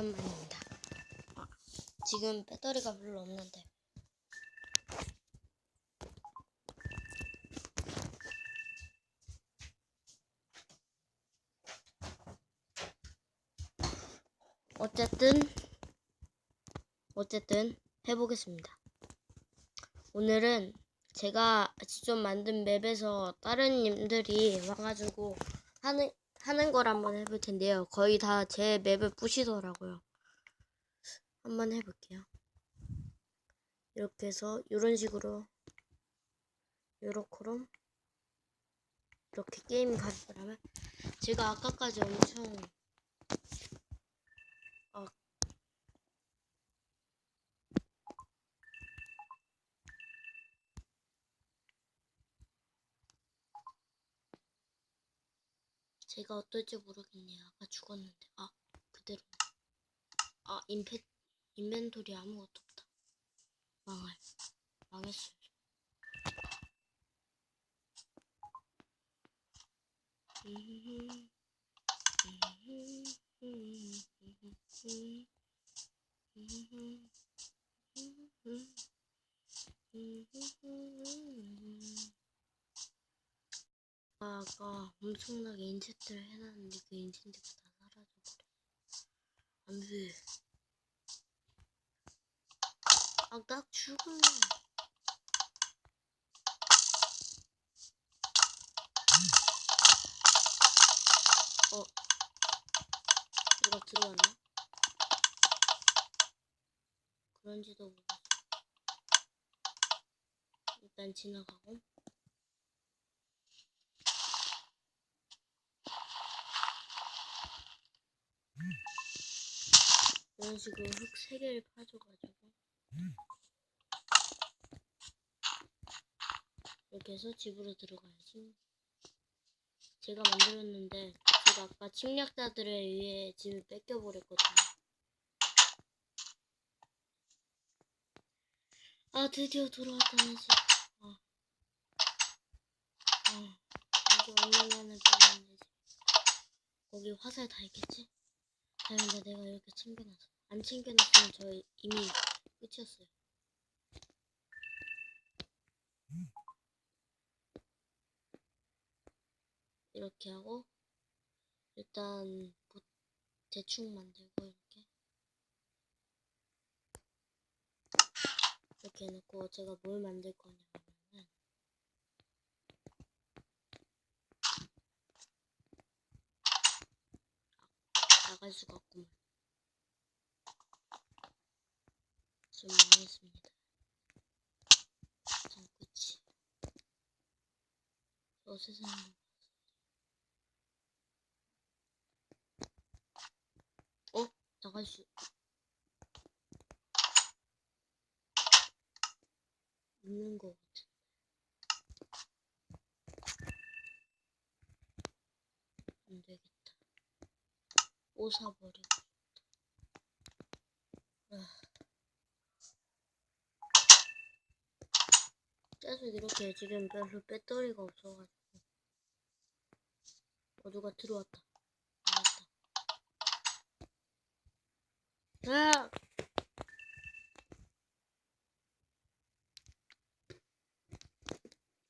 오랜만입니다. 아, 지금 배터리가 별로 없는데. 어쨌든 어쨌든 해보겠습니다. 오늘은 제가 직접 만든 맵에서 다른 님들이 와가지고 하는 하는 걸 한번 해볼 텐데요. 거의 다 제 맵을 부시더라고요. 한번 해볼게요. 이렇게 해서 이런 식으로 요렇게로 이렇게 게임 가입을 하면 제가 아까까지 엄청 어, 제가 어떨지 모르겠네요. 아까 죽었는데 아 그대로 아 인페 인벤토리 아무것도 없다. 망할 망했어요. 아까 엄청나게 인챈트를 해놨는데 그 인챈트가 다 사라져버려. 안 돼. 아, 나 죽을래. 어. 누가 들어왔나? 그런지도 모르겠어. 일단 지나가고. 이런 식으로 흙세 개를 파줘가지고 이렇게 해서 집으로 들어가야지. 제가 만들었는데 제가 아까 침략자들에 의해 집을 뺏겨버렸거든요. 아 드디어 돌아왔다는 집. 아, 아 이게 얼마만에 보는데 거기 화살 다 있겠지? 다행이다 내가 이렇게 챙겨놨어. 안 챙겨놨으면 저 이미 끝이었어요. 이렇게 하고 일단 뭐 대충 만들고 이렇게 이렇게 해놓고 제가 뭘 만들 거냐면은 나갈 수가 없구만. 좀 망했습니다. 참 끝이. 저 세상에. 어? 나갈 수. 있는 거 같아. 안 되겠다. 싶다. 아. 계속 이렇게 지금 별로 배터리가 없어가지고. 어 누가 들어왔다. 나왔다. 아!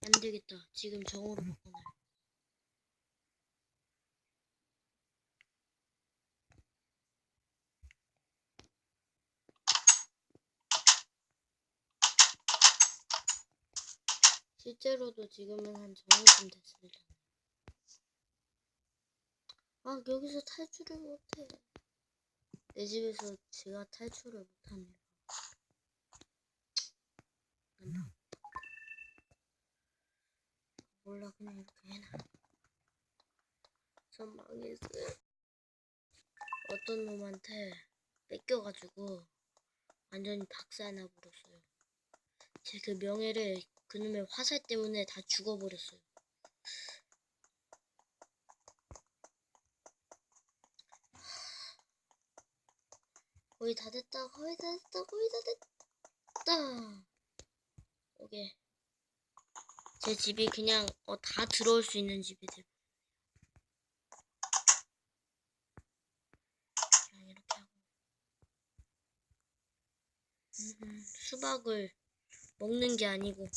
안 되겠다. 지금 정으로 바꿔놔 실제로도 지금은 한 정오쯤 됐습니다. 아 여기서 탈출을 못해. 내 집에서 제가 탈출을. 난 몰라 그냥 이렇게 해놔. 전 망했어요. 어떤 놈한테 뺏겨가지고 완전히 박살나 버렸어요. 제 그 명예를 그놈의 화살 때문에 다 죽어버렸어요. 거의 다 됐다, 거의 다 됐다, 거의 다 됐다. 오케이. 제 집이 그냥 어, 다 들어올 수 있는 집이 될. 그냥 이렇게 하고 음, 수박을 먹는 게 아니고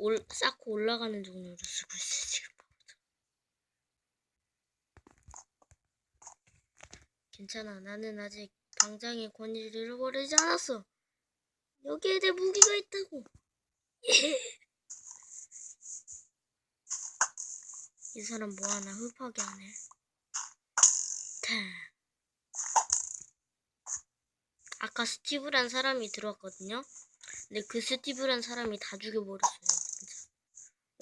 올, 쌓고 올라가는 종류로 쓰고 있어 지금. 괜찮아. 나는 아직 방장의 권위를 잃어버리지 않았어. 여기에 내 무기가 있다고. 이 사람 뭐하나 흡하게 하네. 타. 아까 스티브란 사람이 들어왔거든요. 근데 그 스티브란 사람이 다 죽여버렸어요.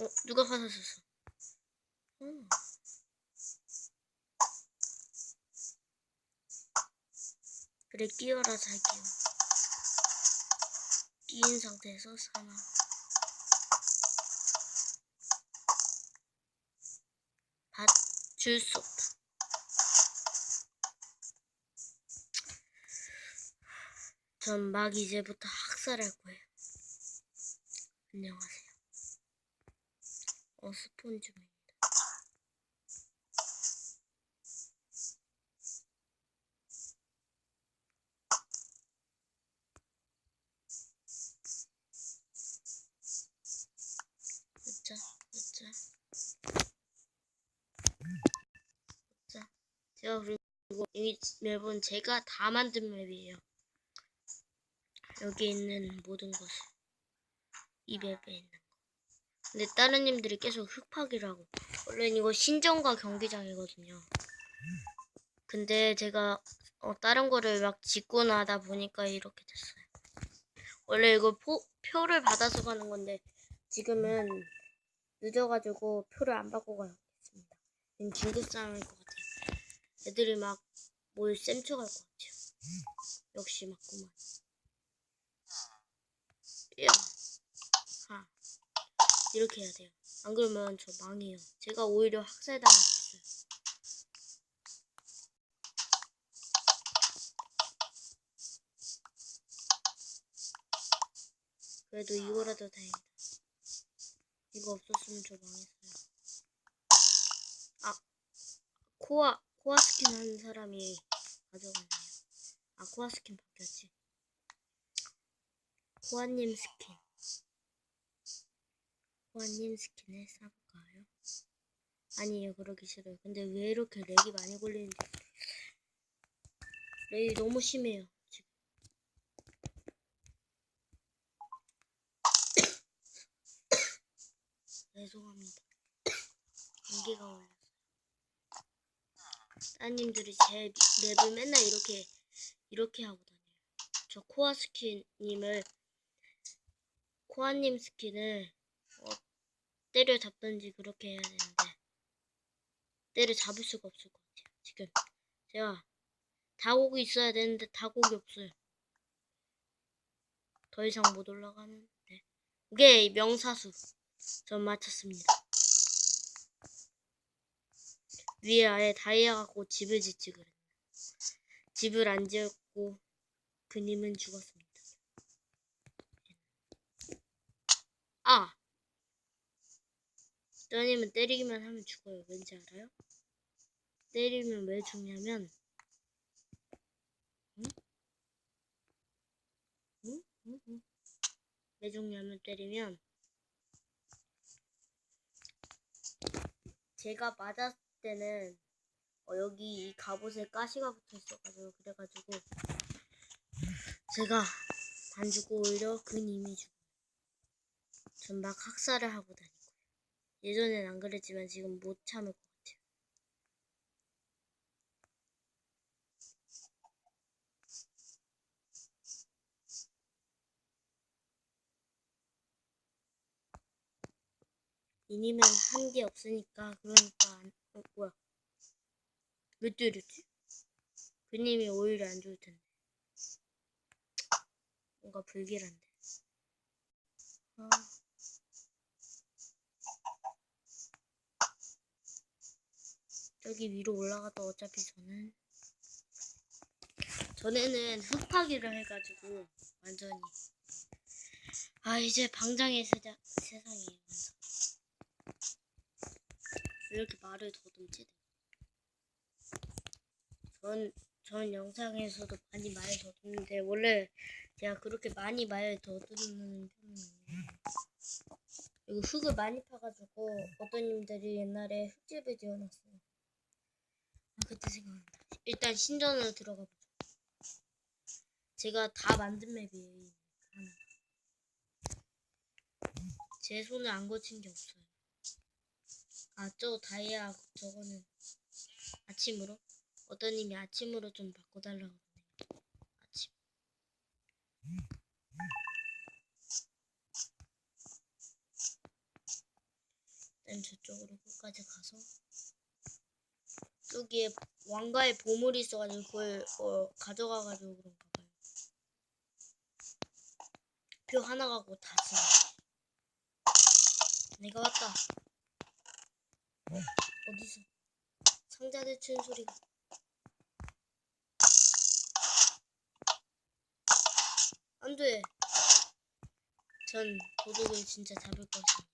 어, 누가 화살 쐈어? 어. 그래, 끼어라, 잘 끼어. 끼인 상태에서 사망. 줄수 없다. 전 막 이제부터 학살할 거예요. 안녕하세요. 어, 스폰지입니다. 으짜, 으짜. 자, 제가 그리고 이 맵은 제가 다 만든 맵이에요. 여기 있는 모든 것을 이 맵에 있는 거. 근데 다른 님들이 계속 흑파기라고. 원래 이거 신정과 경기장이거든요. 근데 제가 어, 다른 거를 막 짓고 나다 보니까 이렇게 됐어요. 원래 이거 포, 표를 받아서 가는 건데 지금은 늦어가지고 표를 안 받고 가겠습니다. 긴급 상황일 것 같아요. 애들이 막 뭘 쌤쳐갈 것 같아요. 역시 맞구만. 야, 하. 이렇게 해야 돼요. 안 그러면 저 망해요. 제가 오히려 학살당했어요. 그래도 이거라도 다행이다. 이거 없었으면 저 망했어요. 아, 코아, 코아 스킨 하는 사람이 가져갔네요. 아, 코아 스킨 바뀌었지. 코아님 스킨. 코아님 스킨을 사볼까요? 아니에요, 그러기 싫어요. 근데 왜 이렇게 렉이 많이 걸리는지. 렉이 너무 심해요, 지금. 죄송합니다. 감기가 걸렸어요. 따님들이 제 맵을 맨날 이렇게 이렇게 하고 다녀요. 저 코아 스킨님을 코아님 스킨을 어, 때려 잡든지 그렇게 해야 되는데 때려 잡을 수가 없을 것 같아요. 지금 제가 다곡이 있어야 되는데 다곡이 없어요. 더 이상 못 올라가는데 오케이 명사수 전 맞췄습니다. 위에 아예 다이아 갖고 집을 짓지 그랬나. 집을 안 지었고 그님은 죽었습니다. 아! 떠님은 때리기만 하면 죽어요. 왠지 알아요? 때리면 왜 죽냐면 응? 응? 응? 응? 왜 죽냐면 때리면 제가 맞았을 때는 어, 여기 이 갑옷에 가시가 붙어 있어가지고 그래가지고 제가 안 주고 오히려 그님이 주고 전막 학살을 하고 다니고요. 예전엔 안 그랬지만 지금 못 참을 것 같아요. 이님은 한게 없으니까 그러니까 안, 어, 뭐야 왜 때렸지? 그님이 오히려 안 좋을 텐데 뭔가 불길한데 아. 저기 위로 올라가도 어차피 저는 전에는 흙파기를 해가지고 완전히 아 이제 방장의 세자, 세상이에요. 왜 이렇게 말을 더듬지? 전 저는 영상에서도 많이 말 더듬는데 원래 제가 그렇게 많이 말 더듬는 아니에요. 이거 흙을 많이 파가지고 어떤 님들이 옛날에 흙집을 지어놨어요. 아 그때 생각난다. 일단 신전으로 들어가 보죠. 제가 다 만든 맵이에요. 이 하나. 제 손을 안 거친 게 없어요. 아, 저 다이아 저거는 아침으로? 어떤 님이 아침으로 좀 바꿔달라고 그러네요. 아침. 일단 저쪽으로 끝까지 가서 여기에 왕가의 보물이 있어가지고 그걸 어, 가져가가지고 그런가 봐요. 표 하나 가고 다 쓰네. 내가 왔다. 어, 어디서? 상자들 치는 소리가. 안 돼. 전 도둑을 진짜 잡을 것입니다.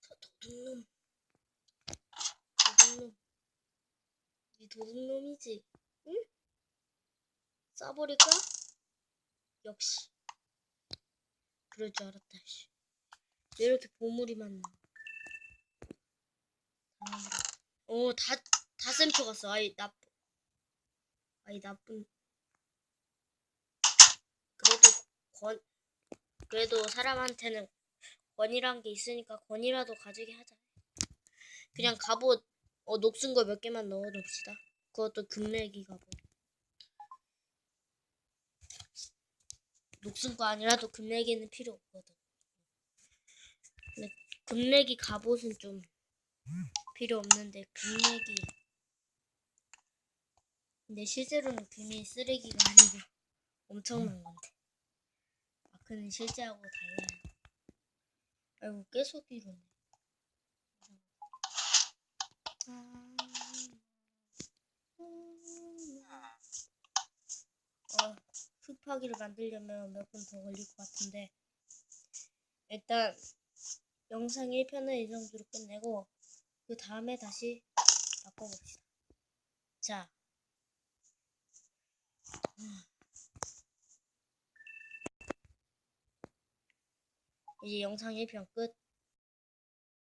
저 도둑놈. 도둑놈. 이 도둑놈이지. 응? 쏴버릴까? 역시. 그럴 줄 알았다, 씨. 왜 이렇게 보물이 많나? 어, 다, 다 샘표 갔어. 아이, 나쁜. 아이, 나쁜. 그래도, 권, 그래도 사람한테는 권이란 게 있으니까 권이라도 가지게 하자. 그냥 갑옷, 어, 녹슨 거 몇 개만 넣어 놓읍시다. 그것도 금내기 갑옷. 녹슨 거 아니라도 금내기는 필요 없거든. 근데 금내기 갑옷은 좀 필요 없는데 금내기 근데 실제로는 금이 쓰레기가 아니고 엄청난 건데 마크는 실제하고 달라요 아이고 계속 이러네 어, 흙파기를 만들려면 몇 분 더 걸릴 것 같은데 일단 영상 1편은 이 정도로 끝내고 그 다음에 다시 바꿔봅시다. 자. 이제 영상 1편 끝.